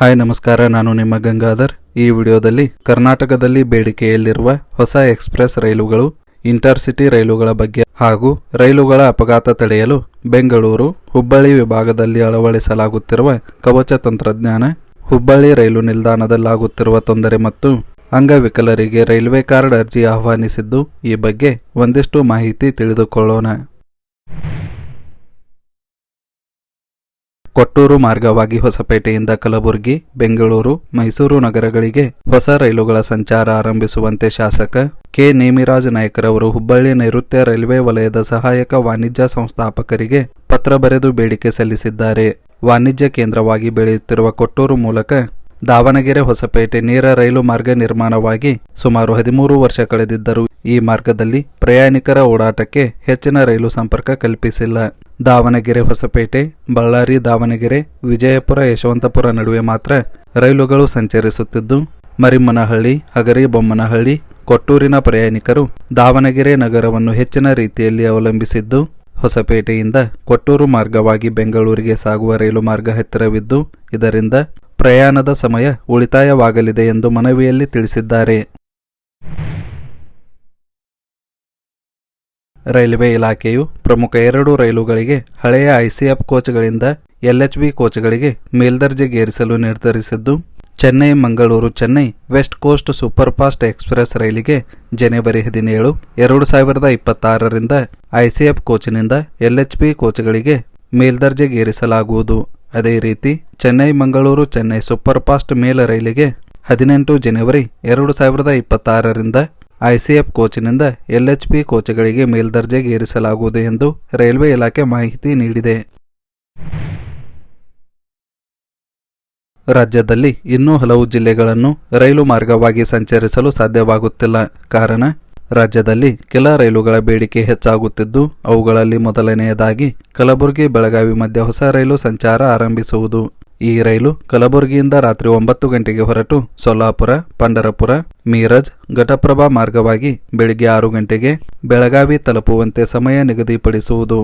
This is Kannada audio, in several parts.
ಹಾಯ್, ನಮಸ್ಕಾರ. ನಾನು ನಿಮ್ಮ ಗಂಗಾಧರ್. ಈ ವಿಡಿಯೋದಲ್ಲಿ ಕರ್ನಾಟಕದಲ್ಲಿ ಬೇಡಿಕೆಯಲ್ಲಿರುವ ಹೊಸ ಎಕ್ಸ್ಪ್ರೆಸ್ ರೈಲುಗಳು, ಇಂಟರ್ಸಿಟಿ ರೈಲುಗಳ ಬಗ್ಗೆ ಹಾಗೂ ರೈಲುಗಳ ಅಪಘಾತ ತಡೆಯಲು ಬೆಂಗಳೂರು ಹುಬ್ಬಳ್ಳಿ ವಿಭಾಗದಲ್ಲಿ ಅಳವಡಿಸಲಾಗುತ್ತಿರುವ ಕವಚ ತಂತ್ರಜ್ಞಾನ, ಹುಬ್ಬಳ್ಳಿ ರೈಲು ನಿಲ್ದಾಣದಲ್ಲಾಗುತ್ತಿರುವ ತೊಂದರೆ ಮತ್ತು ಅಂಗವಿಕಲರಿಗೆ ರೈಲ್ವೆ ಕಾರ್ಡ್ ಅರ್ಜಿ ಆಹ್ವಾನಿಸಿದ್ದು ಈ ಬಗ್ಗೆ ಒಂದಿಷ್ಟು ಮಾಹಿತಿ ತಿಳಿದುಕೊಳ್ಳೋಣ. ಕೊಟ್ಟೂರು ಮಾರ್ಗವಾಗಿ ಹೊಸಪೇಟೆಯಿಂದ ಕಲಬುರಗಿ, ಬೆಂಗಳೂರು, ಮೈಸೂರು ನಗರಗಳಿಗೆ ಹೊಸ ರೈಲುಗಳ ಸಂಚಾರ ಆರಂಭಿಸುವಂತೆ ಶಾಸಕ ಕೆ. ನೇಮಿರಾಜ್ ನಾಯಕರವರು ಹುಬ್ಬಳ್ಳಿ ನೈಋತ್ಯ ರೈಲ್ವೆ ವಲಯದ ಸಹಾಯಕ ವಾಣಿಜ್ಯ ಸಂಸ್ಥಾಪಕರಿಗೆ ಪತ್ರ ಬರೆದು ಬೇಡಿಕೆ ಸಲ್ಲಿಸಿದ್ದಾರೆ. ವಾಣಿಜ್ಯ ಕೇಂದ್ರವಾಗಿ ಬೆಳೆಯುತ್ತಿರುವ ಕೊಟ್ಟೂರು ಮೂಲಕ ದಾವಣಗೆರೆ ಹೊಸಪೇಟೆ ನೇರ ರೈಲು ಮಾರ್ಗ ನಿರ್ಮಾಣವಾಗಿ ಸುಮಾರು ಹದಿಮೂರು ವರ್ಷ ಕಳೆದಿದ್ದರೂ ಈ ಮಾರ್ಗದಲ್ಲಿ ಪ್ರಯಾಣಿಕರ ಓಡಾಟಕ್ಕೆ ಹೆಚ್ಚಿನ ರೈಲು ಸಂಪರ್ಕ ಕಲ್ಪಿಸಿಲ್ಲ. ದಾವಣಗೆರೆ ಹೊಸಪೇಟೆ, ಬಳ್ಳಾರಿ, ದಾವಣಗೆರೆ, ವಿಜಯಪುರ, ಯಶವಂತಪುರ ನಡುವೆ ಮಾತ್ರ ರೈಲುಗಳು ಸಂಚರಿಸುತ್ತಿದ್ದು ಮರಿಮ್ಮನಹಳ್ಳಿ ಹಗರಿ ಬೊಮ್ಮನಹಳ್ಳಿ, ಕೊಟ್ಟೂರಿನ ಪ್ರಯಾಣಿಕರು ದಾವಣಗೆರೆ ನಗರವನ್ನು ಹೆಚ್ಚಿನ ರೀತಿಯಲ್ಲಿ ಅವಲಂಬಿಸಿದ್ದು, ಹೊಸಪೇಟೆಯಿಂದ ಕೊಟ್ಟೂರು ಮಾರ್ಗವಾಗಿ ಬೆಂಗಳೂರಿಗೆ ಸಾಗುವ ರೈಲು ಮಾರ್ಗ ಹತ್ತಿರವಿದ್ದು, ಇದರಿಂದ ಪ್ರಯಾಣದ ಸಮಯ ಉಳಿತಾಯವಾಗಲಿದೆ ಎಂದು ಮನವಿಯಲ್ಲಿ ತಿಳಿಸಿದ್ದಾರೆ. ರೈಲ್ವೆ ಇಲಾಖೆಯು ಪ್ರಮುಖ ಎರಡು ರೈಲುಗಳಿಗೆ ಹಳೆಯ ಐಸಿಎಫ್ ಕೋಚ್ಗಳಿಂದ ಎಲ್ಎಚ್ಬಿ ಕೋಚ್ಗಳಿಗೆ ಮೇಲ್ದರ್ಜೆಗೇರಿಸಲು ನಿರ್ಧರಿಸಿದ್ದು, Chennai, Mangaluru, Chennai west coast super fast express ರೈಲಿಗೆ ಜನವರಿ ಹದಿನೇಳು, ಎರಡು ಸಾವಿರದ ಇಪ್ಪತ್ತಾರರಿಂದ ಐಸಿಎಫ್ ಕೋಚ್ನಿಂದ ಎಲ್ಎಚ್ಬಿ ಕೋಚ್ಗಳಿಗೆ ಮೇಲ್ದರ್ಜೆಗೇರಿಸಲಾಗುವುದು. ಅದೇ ರೀತಿ, Chennai, Mangaluru, Chennai super fast mail ರೈಲಿಗೆ ಹದಿನೆಂಟು ಜನವರಿ, ಎರಡು ಸಾವಿರದ ಇಪ್ಪತ್ತಾರರಿಂದ ಐಸಿಎಫ್ ಕೋಚ್ನಿಂದ ಎಲ್ಎಚ್ಪಿ ಕೋಚ್ಗಳಿಗೆ ಮೇಲ್ದರ್ಜೆಗೇರಿಸಲಾಗುವುದು ಎಂದು ರೈಲ್ವೆ ಇಲಾಖೆ ಮಾಹಿತಿ ನೀಡಿದೆ. ರಾಜ್ಯದಲ್ಲಿ ಇನ್ನೂ ಹಲವು ಜಿಲ್ಲೆಗಳನ್ನು ರೈಲು ಮಾರ್ಗವಾಗಿ ಸಂಚರಿಸಲು ಸಾಧ್ಯವಾಗುತ್ತಿಲ್ಲ. ಕಾರಣ, ರಾಜ್ಯದಲ್ಲಿ ಕೆಲ ರೈಲುಗಳ ಬೇಡಿಕೆ ಹೆಚ್ಚಾಗುತ್ತಿದ್ದು, ಅವುಗಳಲ್ಲಿ ಮೊದಲನೆಯದಾಗಿ ಕಲಬುರಗಿ, ಬೆಳಗಾವಿ ಮಧ್ಯೆ ಹೊಸ ರೈಲು ಸಂಚಾರ ಆರಂಭಿಸುವುದು. ಈ ರೈಲು ಕಲಬುರಗಿಯಿಂದ ರಾತ್ರಿ ಒಂಬತ್ತು ಗಂಟೆಗೆ ಹೊರಟು ಸೊಲ್ಲಾಪುರ, ಪಂಡರಪುರ, ಮೀರಜ್, ಘಟಪ್ರಭಾ ಮಾರ್ಗವಾಗಿ ಬೆಳಿಗ್ಗೆ ಆರು ಗಂಟೆಗೆ ಬೆಳಗಾವಿ ತಲುಪುವಂತೆ ಸಮಯ ನಿಗದಿಪಡಿಸುವುದು.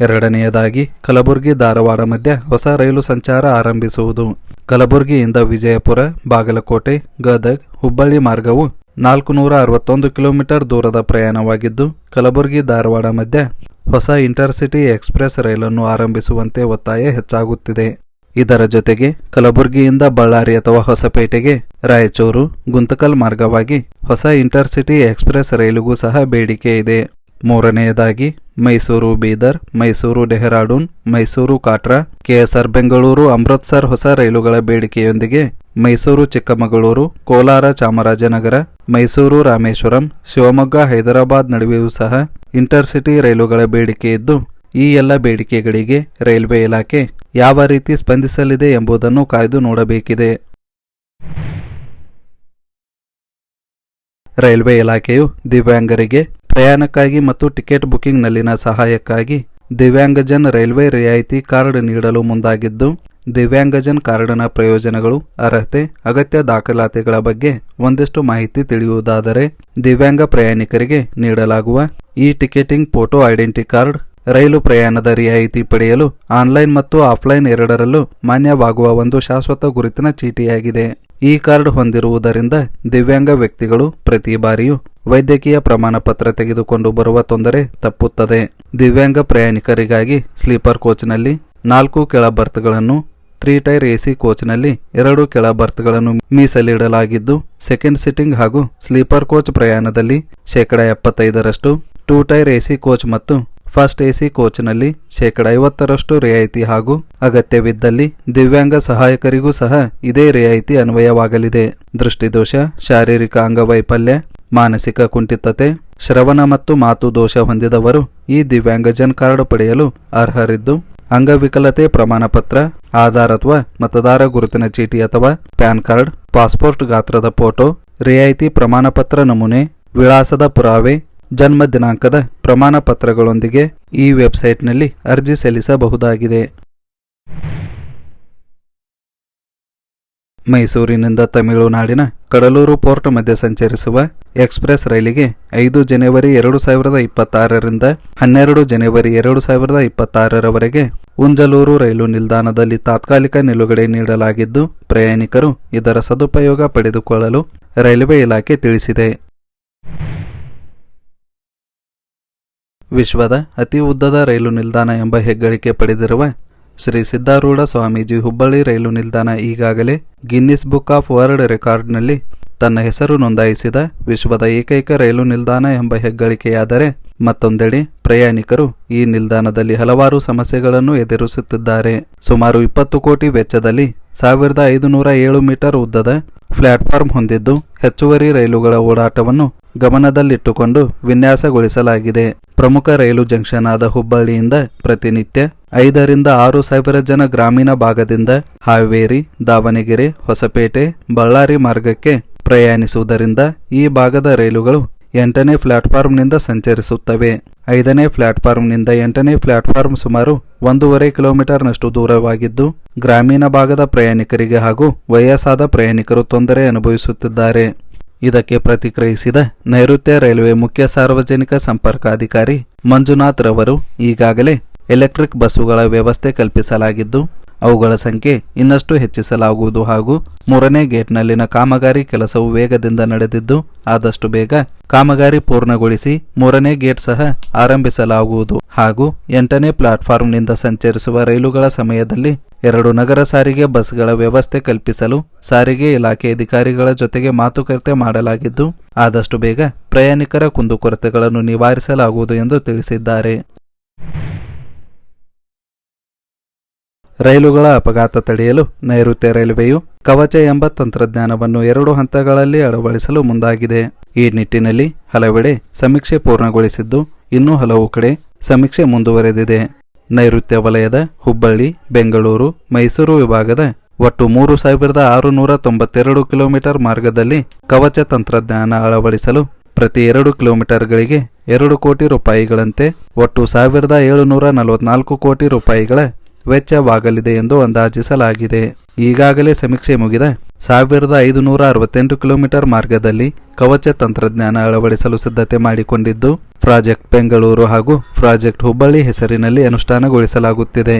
ಎರಡನೆಯದಾಗಿ ಕಲಬುರಗಿ ಧಾರವಾಡ ಮಧ್ಯ ಹೊಸ ರೈಲು ಸಂಚಾರ ಆರಂಭಿಸುವುದು. ಕಲಬುರಗಿಯಿಂದ ವಿಜಯಪುರ, ಬಾಗಲಕೋಟೆ, ಗದಗ್, ಹುಬ್ಬಳ್ಳಿ ಮಾರ್ಗವು ನಾಲ್ಕು ನೂರ ಅರವತ್ತೊಂದು ಕಿಲೋಮೀಟರ್ ದೂರದ ಪ್ರಯಾಣವಾಗಿದ್ದು, ಕಲಬುರಗಿ ಧಾರವಾಡ ಮಧ್ಯ ಹೊಸ ಇಂಟರ್ಸಿಟಿ ಎಕ್ಸ್ಪ್ರೆಸ್ ರೈಲನ್ನು ಆರಂಭಿಸುವಂತೆ ಒತ್ತಾಯ ಹೆಚ್ಚಾಗುತ್ತಿದೆ. ಇದರ ಜೊತೆಗೆ ಕಲಬುರಗಿಯಿಂದ ಬಳ್ಳಾರಿ ಅಥವಾ ಹೊಸಪೇಟೆಗೆ ರಾಯಚೂರು, ಗುಂತಕಲ್ ಮಾರ್ಗವಾಗಿ ಹೊಸ ಇಂಟರ್ಸಿಟಿ ಎಕ್ಸ್ಪ್ರೆಸ್ ರೈಲಿಗೂ ಸಹ ಬೇಡಿಕೆ ಇದೆ. ಮೂರನೆಯದಾಗಿ, ಮೈಸೂರು ಬೀದರ್, ಮೈಸೂರು ಡೆಹರಾಡೂನ್, ಮೈಸೂರು ಕಾಟ್ರಾ, ಕೆಎಸ್ಆರ್ ಬೆಂಗಳೂರು ಅಮೃತ್ಸರ್ ಹೊಸ ರೈಲುಗಳ ಬೇಡಿಕೆಯೊಂದಿಗೆ ಮೈಸೂರು ಚಿಕ್ಕಮಗಳೂರು, ಕೋಲಾರ ಚಾಮರಾಜನಗರ, ಮೈಸೂರು ರಾಮೇಶ್ವರಂ, ಶಿವಮೊಗ್ಗ ಹೈದರಾಬಾದ್ ನಡುವೆಯೂ ಸಹ ಇಂಟರ್ಸಿಟಿ ರೈಲುಗಳ ಬೇಡಿಕೆ ಇದ್ದು, ಈ ಎಲ್ಲ ಬೇಡಿಕೆಗಳಿಗೆ ರೈಲ್ವೆ ಇಲಾಖೆ ಯಾವ ರೀತಿ ಸ್ಪಂದಿಸಲಿದೆ ಎಂಬುದನ್ನು ಕಾಯ್ದು ನೋಡಬೇಕಿದೆ. ರೈಲ್ವೆ ಇಲಾಖೆಯು ದಿವ್ಯಾಂಗರಿಗೆ ಪ್ರಯಾಣಕ್ಕಾಗಿ ಮತ್ತು ಟಿಕೆಟ್ ಬುಕಿಂಗ್ನಲ್ಲಿನ ಸಹಾಯಕ್ಕಾಗಿ ದಿವ್ಯಾಂಗಜನ್ ರೈಲ್ವೆ ರಿಯಾಯಿತಿ ಕಾರ್ಡ್ ನೀಡಲು ಮುಂದಾಗಿದ್ದು, ದಿವ್ಯಾಂಗಜನ್ ಕಾರ್ಡ್ನ ಪ್ರಯೋಜನಗಳು, ಅರ್ಹತೆ, ಅಗತ್ಯ ದಾಖಲಾತಿಗಳ ಬಗ್ಗೆ ಒಂದಿಷ್ಟು ಮಾಹಿತಿ ತಿಳಿಯುವುದಾದರೆ ದಿವ್ಯಾಂಗ ಪ್ರಯಾಣಿಕರಿಗೆ ನೀಡಲಾಗುವ ಈ ಟಿಕೆಟಿಂಗ್ ಫೋಟೋ ಐಡೆಂಟಿ ಕಾರ್ಡ್ ರೈಲು ಪ್ರಯಾಣದ ರಿಯಾಯಿತಿ ಪಡೆಯಲು ಆನ್ಲೈನ್ ಮತ್ತು ಆಫ್ಲೈನ್ ಎರಡರಲ್ಲೂ ಮಾನ್ಯವಾಗುವ ಒಂದು ಶಾಶ್ವತ ಗುರುತಿನ ಚೀಟಿಯಾಗಿದೆ. ಈ ಕಾರ್ಡ್ ಹೊಂದಿರುವುದರಿಂದ ದಿವ್ಯಾಂಗ ವ್ಯಕ್ತಿಗಳು ಪ್ರತಿ ಬಾರಿಯೂ ವೈದ್ಯಕೀಯ ಪ್ರಮಾಣ ಪತ್ರ ತೆಗೆದುಕೊಂಡು ಬರುವ ತೊಂದರೆ ತಪ್ಪುತ್ತದೆ. ದಿವ್ಯಾಂಗ ಪ್ರಯಾಣಿಕರಿಗಾಗಿ ಸ್ಲೀಪರ್ ಕೋಚ್ನಲ್ಲಿ ನಾಲ್ಕು ಕೆಳ ಬರ್ತ್ಗಳನ್ನು ತ್ರೀ ಟೈರ್ ಎಸಿ ಕೋಚ್ನಲ್ಲಿ ಎರಡು ಕೆಳ ಬರ್ತ್ಗಳನ್ನು ಮೀಸಲಿಡಲಾಗಿದ್ದು, ಸೆಕೆಂಡ್ ಸಿಟ್ಟಿಂಗ್ ಹಾಗೂ ಸ್ಲೀಪರ್ ಕೋಚ್ ಪ್ರಯಾಣದಲ್ಲಿ ಶೇಕಡ ಎಪ್ಪತ್ತೈದರಷ್ಟು, ಟೂ ಟೈರ್ ಎಸಿ ಕೋಚ್ ಮತ್ತು ಫಸ್ಟ್ ಎಸಿ ಕೋಚ್ನಲ್ಲಿ ಶೇಕಡ ಐವತ್ತರಷ್ಟು ರಿಯಾಯಿತಿ ಹಾಗೂ ಅಗತ್ಯವಿದ್ದಲ್ಲಿ ದಿವ್ಯಾಂಗ ಸಹಾಯಕರಿಗೂ ಸಹ ಇದೇ ರಿಯಾಯಿತಿ ಅನ್ವಯವಾಗಲಿದೆ. ದೃಷ್ಟಿದೋಷ, ಶಾರೀರಿಕ ಅಂಗವೈಫಲ್ಯ, ಮಾನಸಿಕ ಕುಂಠಿತತೆ, ಶ್ರವಣ ಮತ್ತು ಮಾತು ದೋಷ ಹೊಂದಿದವರು ಈ ದಿವ್ಯಾಂಗಜನ್ ಕಾರ್ಡ್ ಪಡೆಯಲು ಅರ್ಹರಿದ್ದು, ಅಂಗವಿಕಲತೆ ಪ್ರಮಾಣಪತ್ರ, ಆಧಾರ್ ಅಥವಾ ಮತದಾರ ಗುರುತಿನ ಚೀಟಿ ಅಥವಾ ಪ್ಯಾನ್ ಕಾರ್ಡ್, ಪಾಸ್ಪೋರ್ಟ್ ಗಾತ್ರದ ಫೋಟೋ, ರಿಯಾಯಿತಿ ಪ್ರಮಾಣಪತ್ರ ನಮೂನೆ, ವಿಳಾಸದ ಪುರಾವೆ ಜನ್ಮ ದಿನಾಂಕದ ಪ್ರಮಾಣ ಪತ್ರಗಳೊಂದಿಗೆ ಈ ವೆಬ್ಸೈಟ್ನಲ್ಲಿ ಅರ್ಜಿ ಸಲ್ಲಿಸಬಹುದಾಗಿದೆ. ಮೈಸೂರಿನಿಂದ ತಮಿಳುನಾಡಿನ ಕಡಲೂರು ಪೋರ್ಟ್ ಮಧ್ಯೆ ಸಂಚರಿಸುವ ಎಕ್ಸ್ಪ್ರೆಸ್ ರೈಲಿಗೆ ಐದು ಜನವರಿ ಎರಡು ಸಾವಿರದ ಇಪ್ಪತ್ತಾರರಿಂದ ಹನ್ನೆರಡು ಜನವರಿ ಎರಡು ಸಾವಿರದ ಇಪ್ಪತ್ತಾರರವರೆಗೆ ಉಂಜಲೂರು ರೈಲು ನಿಲ್ದಾಣದಲ್ಲಿ ತಾತ್ಕಾಲಿಕ ನಿಲುಗಡೆ ನೀಡಲಾಗಿದ್ದು, ಪ್ರಯಾಣಿಕರು ಇದರ ಸದುಪಯೋಗ ಪಡೆದುಕೊಳ್ಳಲು ರೈಲ್ವೆ ಇಲಾಖೆ ತಿಳಿಸಿದೆ. ವಿಶ್ವದ ಅತಿ ಉದ್ದದ ರೈಲು ನಿಲ್ದಾಣ ಎಂಬ ಹೆಗ್ಗಳಿಕೆ ಪಡೆದಿರುವ ಶ್ರೀ ಸಿದ್ದಾರೂಢ ಸ್ವಾಮೀಜಿ ಹುಬ್ಬಳ್ಳಿ ರೈಲು ನಿಲ್ದಾಣ ಈಗಾಗಲೇ ಗಿನ್ನಿಸ್ ಬುಕ್ ಆಫ್ ವರ್ಲ್ಡ್ ರೆಕಾರ್ಡ್ನಲ್ಲಿ ತನ್ನ ಹೆಸರು ನೋಂದಾಯಿಸಿದ ವಿಶ್ವದ ಏಕೈಕ ರೈಲು ನಿಲ್ದಾಣ ಎಂಬ ಹೆಗ್ಗಳಿಕೆಯಾದರೆ ಮತ್ತೊಂದೆಡೆ ಪ್ರಯಾಣಿಕರು ಈ ನಿಲ್ದಾಣದಲ್ಲಿ ಹಲವಾರು ಸಮಸ್ಯೆಗಳನ್ನು ಎದುರಿಸುತ್ತಿದ್ದಾರೆ. ಸುಮಾರು ಇಪ್ಪತ್ತು ಕೋಟಿ ವೆಚ್ಚದಲ್ಲಿ ಸಾವಿರದ ಐದುನೂರ ಏಳು ಮೀಟರ್ ಉದ್ದದ ಪ್ಲಾಟ್ಫಾರ್ಮ್ ಹೊಂದಿದ್ದು ಹೆಚ್ಚುವರಿ ರೈಲುಗಳ ಓಡಾಟವನ್ನು ಗಮನದಲ್ಲಿಟ್ಟುಕೊಂಡು ವಿನ್ಯಾಸಗೊಳಿಸಲಾಗಿದೆ. ಪ್ರಮುಖ ರೈಲು ಜಂಕ್ಷನ್ ಆದ ಹುಬ್ಬಳ್ಳಿಯಿಂದ ಪ್ರತಿನಿತ್ಯ ಐದರಿಂದ ಆರು ಸಾವಿರ ಜನ ಗ್ರಾಮೀಣ ಭಾಗದಿಂದ ಹಾವೇರಿ, ದಾವಣಗೆರೆ, ಹೊಸಪೇಟೆ, ಬಳ್ಳಾರಿ ಮಾರ್ಗಕ್ಕೆ ಪ್ರಯಾಣಿಸುವುದರಿಂದ ಈ ಭಾಗದ ರೈಲುಗಳು ಎಂಟನೇ ಪ್ಲಾಟ್ಫಾರ್ಮ್ನಿಂದ ಸಂಚರಿಸುತ್ತವೆ. ಐದನೇ ಪ್ಲಾಟ್ಫಾರ್ಮ್ನಿಂದ ಎಂಟನೇ ಪ್ಲಾಟ್ಫಾರ್ಮ್ ಸುಮಾರು ಒಂದೂವರೆ ಕಿಲೋಮೀಟರ್ನಷ್ಟು ದೂರವಾಗಿದ್ದು, ಗ್ರಾಮೀಣ ಭಾಗದ ಪ್ರಯಾಣಿಕರಿಗೆ ಹಾಗೂ ವಯಸ್ಸಾದ ಪ್ರಯಾಣಿಕರು ತೊಂದರೆ ಅನುಭವಿಸುತ್ತಿದ್ದಾರೆ. ಇದಕ್ಕೆ ಪ್ರತಿಕ್ರಿಯಿಸಿದ ನೈಋತ್ಯ ರೈಲ್ವೆ ಮುಖ್ಯ ಸಾರ್ವಜನಿಕ ಸಂಪರ್ಕಾಧಿಕಾರಿ ಮಂಜುನಾಥ್ ರವರು, ಈಗಾಗಲೇ ಎಲೆಕ್ಟ್ರಿಕ್ ಬಸ್ಸುಗಳ ವ್ಯವಸ್ಥೆ ಕಲ್ಪಿಸಲಾಗಿದ್ದು, ಅವುಗಳ ಸಂಖ್ಯೆ ಇನ್ನಷ್ಟು ಹೆಚ್ಚಿಸಲಾಗುವುದು ಹಾಗೂ ಮೂರನೇ ಗೇಟ್ನಲ್ಲಿನ ಕಾಮಗಾರಿ ಕೆಲಸವು ವೇಗದಿಂದ ನಡೆದಿದ್ದು, ಆದಷ್ಟು ಬೇಗ ಕಾಮಗಾರಿ ಪೂರ್ಣಗೊಳಿಸಿ ಮೂರನೇ ಗೇಟ್ ಸಹ ಆರಂಭಿಸಲಾಗುವುದು ಹಾಗೂ ಎಂಟನೇ ಪ್ಲಾಟ್ಫಾರ್ಮ್ನಿಂದ ಸಂಚರಿಸುವ ರೈಲುಗಳ ಸಮಯದಲ್ಲಿ ಎರಡು ನಗರ ಸಾರಿಗೆ ಬಸ್ಗಳ ವ್ಯವಸ್ಥೆ ಕಲ್ಪಿಸಲು ಸಾರಿಗೆ ಇಲಾಖೆ ಅಧಿಕಾರಿಗಳ ಜೊತೆಗೆ ಮಾತುಕತೆ ಮಾಡಲಾಗಿದ್ದು, ಆದಷ್ಟು ಬೇಗ ಪ್ರಯಾಣಿಕರ ಕುಂದುಕೊರತೆಗಳನ್ನು ನಿವಾರಿಸಲಾಗುವುದು ಎಂದು ತಿಳಿಸಿದ್ದಾರೆ. ರೈಲುಗಳ ಅಪಘಾತ ತಡೆಯಲು ನೈಋತ್ಯ ರೈಲ್ವೆಯು ಕವಚ ಎಂಬ ತಂತ್ರಜ್ಞಾನವನ್ನು ಎರಡು ಹಂತಗಳಲ್ಲಿ ಅಳವಡಿಸಲು ಮುಂದಾಗಿದೆ. ಈ ನಿಟ್ಟಿನಲ್ಲಿ ಹಲವೆಡೆ ಸಮೀಕ್ಷೆ ಪೂರ್ಣಗೊಳಿಸಿದ್ದು, ಇನ್ನೂ ಹಲವು ಕಡೆ ಸಮೀಕ್ಷೆ ಮುಂದುವರೆದಿದೆ. ನೈಋತ್ಯ ವಲಯದ ಹುಬ್ಬಳ್ಳಿ, ಬೆಂಗಳೂರು, ಮೈಸೂರು ವಿಭಾಗದ ಒಟ್ಟು ಮೂರು ಸಾವಿರದ ಆರುನೂರ ತೊಂಬತ್ತೆರಡು ಕಿಲೋಮೀಟರ್ ಮಾರ್ಗದಲ್ಲಿ ಕವಚ ತಂತ್ರಜ್ಞಾನ ಅಳವಡಿಸಲು ಪ್ರತಿ ಎರಡು ಕಿಲೋಮೀಟರ್ಗಳಿಗೆ ಎರಡು ಕೋಟಿ ರೂಪಾಯಿಗಳಂತೆ ಒಟ್ಟು ಸಾವಿರದ ಏಳುನೂರ ನಲವತ್ನಾಲ್ಕು ಕೋಟಿ ರೂಪಾಯಿಗಳ ವೆಚ್ಚವಾಗಲಿದೆ ಎಂದು ಅಂದಾಜಿಸಲಾಗಿದೆ. ಈಗಾಗಲೇ ಸಮೀಕ್ಷೆ ಮುಗಿದ ಸಾವಿರದ ಐದುನೂರ ಅರವತ್ತೆಂಟು ಕಿಲೋಮೀಟರ್ ಮಾರ್ಗದಲ್ಲಿ ಕವಚ ತಂತ್ರಜ್ಞಾನ ಅಳವಡಿಸಲು ಸಿದ್ಧತೆ ಮಾಡಿಕೊಂಡಿದ್ದು ಪ್ರಾಜೆಕ್ಟ್ ಬೆಂಗಳೂರು ಹಾಗೂ ಪ್ರಾಜೆಕ್ಟ್ ಹುಬ್ಬಳ್ಳಿ ಹೆಸರಿನಲ್ಲಿ ಅನುಷ್ಠಾನಗೊಳಿಸಲಾಗುತ್ತಿದೆ.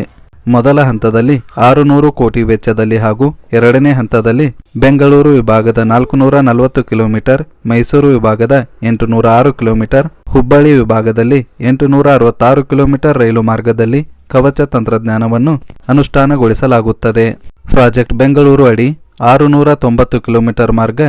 ಮೊದಲ ಹಂತದಲ್ಲಿ ಆರುನೂರು ಕೋಟಿ ವೆಚ್ಚದಲ್ಲಿ ಹಾಗೂ ಎರಡನೇ ಹಂತದಲ್ಲಿ ಬೆಂಗಳೂರು ವಿಭಾಗದ ನಾಲ್ಕುನೂರ ನಲವತ್ತು ಕಿಲೋಮೀಟರ್, ಮೈಸೂರು ವಿಭಾಗದ ಎಂಟುನೂರ ಆರು ಕಿಲೋಮೀಟರ್, ಹುಬ್ಬಳ್ಳಿ ವಿಭಾಗದಲ್ಲಿ ಎಂಟುನೂರ ಅರವತ್ತಾರು ಕಿಲೋಮೀಟರ್ ರೈಲು ಮಾರ್ಗದಲ್ಲಿ ಕವಚ ತಂತ್ರಜ್ಞಾನವನ್ನು ಅನುಷ್ಠಾನಗೊಳಿಸಲಾಗುತ್ತದೆ. ಪ್ರಾಜೆಕ್ಟ್ ಬೆಂಗಳೂರು ಅಡಿ ಆರುನೂರ ತೊಂಬತ್ತು ಕಿಲೋಮೀಟರ್ ಮಾರ್ಗ,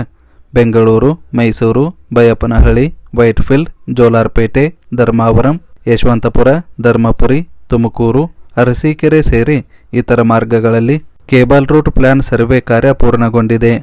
ಬೆಂಗಳೂರು, ಮೈಸೂರು, ಬೈಯಪ್ಪನಹಳ್ಳಿ ವೈಟ್ಫೀಲ್ಡ್, ಜೋಲಾರ್ಪೇಟೆ, ಧರ್ಮಾವರಂ, ಯಶವಂತಪುರ, ಧರ್ಮಪುರಿ, ತುಮಕೂರು, ಅರಸೀಕೆರೆ ಸೇರಿ ಇತರ ಮಾರ್ಗಗಳಲ್ಲಿ ಕೇಬಲ್ ರೂಟ್ ಪ್ಲಾನ್ ಸರ್ವೆ ಕಾರ್ಯ ಪೂರ್ಣಗೊಂಡಿದೆ.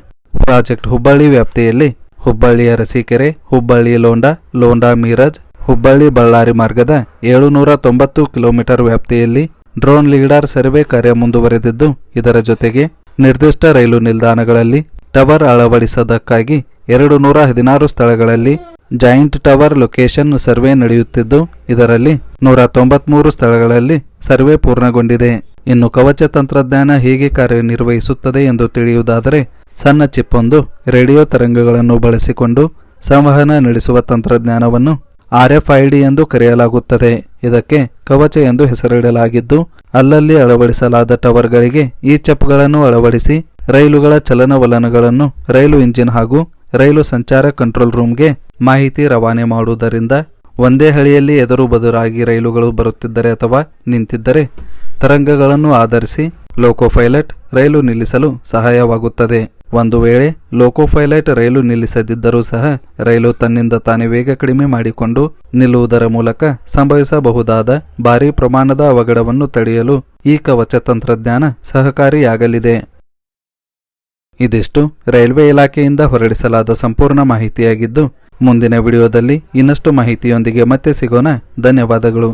ಪ್ರಾಜೆಕ್ಟ್ ಹುಬ್ಬಳ್ಳಿ ವ್ಯಾಪ್ತಿಯಲ್ಲಿ ಹುಬ್ಬಳ್ಳಿ ಅರಸೀಕೆರೆ, ಹುಬ್ಬಳ್ಳಿ ಲೋಂಡಾ ಲೋಂಡಾ ಮೀರಜ್, ಹುಬ್ಬಳ್ಳಿ ಬಳ್ಳಾರಿ ಮಾರ್ಗದ ಏಳುನೂರ ತೊಂಬತ್ತು ಕಿಲೋಮೀಟರ್ ವ್ಯಾಪ್ತಿಯಲ್ಲಿ ಡ್ರೋನ್ ಲೀಡರ್ ಸರ್ವೆ ಕಾರ್ಯ ಮುಂದುವರೆದಿದ್ದು, ಇದರ ಜೊತೆಗೆ ನಿರ್ದಿಷ್ಟ ರೈಲು ನಿಲ್ದಾಣಗಳಲ್ಲಿ ಟವರ್ ಅಳವಡಿಸದಕ್ಕಾಗಿ ಎರಡು ನೂರ ಹದಿನಾರು ಸ್ಥಳಗಳಲ್ಲಿ ಜಾಯಿಂಟ್ ಟವರ್ ಲೊಕೇಶನ್ ಸರ್ವೆ ನಡೆಯುತ್ತಿದ್ದು, ಇದರಲ್ಲಿ ನೂರ ತೊಂಬತ್ಮೂರು ಸ್ಥಳಗಳಲ್ಲಿ ಸರ್ವೆ ಪೂರ್ಣಗೊಂಡಿದೆ. ಇನ್ನು ಕವಚ ತಂತ್ರಜ್ಞಾನ ಹೇಗೆ ಕಾರ್ಯನಿರ್ವಹಿಸುತ್ತದೆ ಎಂದು ತಿಳಿಯುವುದಾದರೆ, ಸಣ್ಣ ಚಿಪ್ಪೊಂದು ರೇಡಿಯೋ ತರಂಗಗಳನ್ನು ಬಳಸಿಕೊಂಡು ಸಂವಹನ ನಡೆಸುವ ತಂತ್ರಜ್ಞಾನವನ್ನು ಆರ್ಎಫ್ಐಡಿ ಎಂದು ಕರೆಯಲಾಗುತ್ತದೆ. ಇದಕ್ಕೆ ಕವಚ ಎಂದು ಹೆಸರಿಡಲಾಗಿದ್ದು, ಅಲ್ಲಲ್ಲಿ ಅಳವಡಿಸಲಾದ ಟವರ್ಗಳಿಗೆ ಈ ಚಪ್ಗಳನ್ನು ಅಳವಡಿಸಿ ರೈಲುಗಳ ಚಲನವಲನಗಳನ್ನು ರೈಲು ಇಂಜಿನ್ ಹಾಗೂ ರೈಲು ಸಂಚಾರ ಕಂಟ್ರೋಲ್ ರೂಮ್ಗೆ ಮಾಹಿತಿ ರವಾನೆ ಮಾಡುವುದರಿಂದ ಒಂದೇ ಹಳಿಯಲ್ಲಿ ಎದುರು ಬದುರಾಗಿ ರೈಲುಗಳು ಬರುತ್ತಿದ್ದರೆ ಅಥವಾ ನಿಂತಿದ್ದರೆ ತರಂಗಗಳನ್ನು ಆಧರಿಸಿ ಲೋಕೋ ಪೈಲಟ್ ರೈಲು ನಿಲ್ಲಿಸಲು ಸಹಾಯವಾಗುತ್ತದೆ. ಒಂದು ವೇಳೆ ಲೋಕೋ ಪೈಲಟ್ ರೈಲು ನಿಲ್ಲಿಸದಿದ್ದರೂ ಸಹ ರೈಲು ತನ್ನಿಂದ ತಾನೇ ವೇಗ ಕಡಿಮೆ ಮಾಡಿಕೊಂಡು ನಿಲ್ಲುವುದರ ಮೂಲಕ ಸಂಭವಿಸಬಹುದಾದ ಭಾರೀ ಪ್ರಮಾಣದ ಅವಘಡವನ್ನು ತಡೆಯಲು ಈ ಕವಚ ತಂತ್ರಜ್ಞಾನ ಸಹಕಾರಿಯಾಗಲಿದೆ. ಇದಿಷ್ಟು. ರೈಲ್ವೆ ಇಲಾಖೆಯಿಂದ ಹೊರಡಿಸಲಾದ ಸಂಪೂರ್ಣ ಮಾಹಿತಿಯಾಗಿದ್ದು ಮುಂದಿನ ವಿಡಿಯೋದಲ್ಲಿ ಇನ್ನಷ್ಟು ಮಾಹಿತಿಯೊಂದಿಗೆ ಮತ್ತೆ ಸಿಗೋಣ. ಧನ್ಯವಾದಗಳು.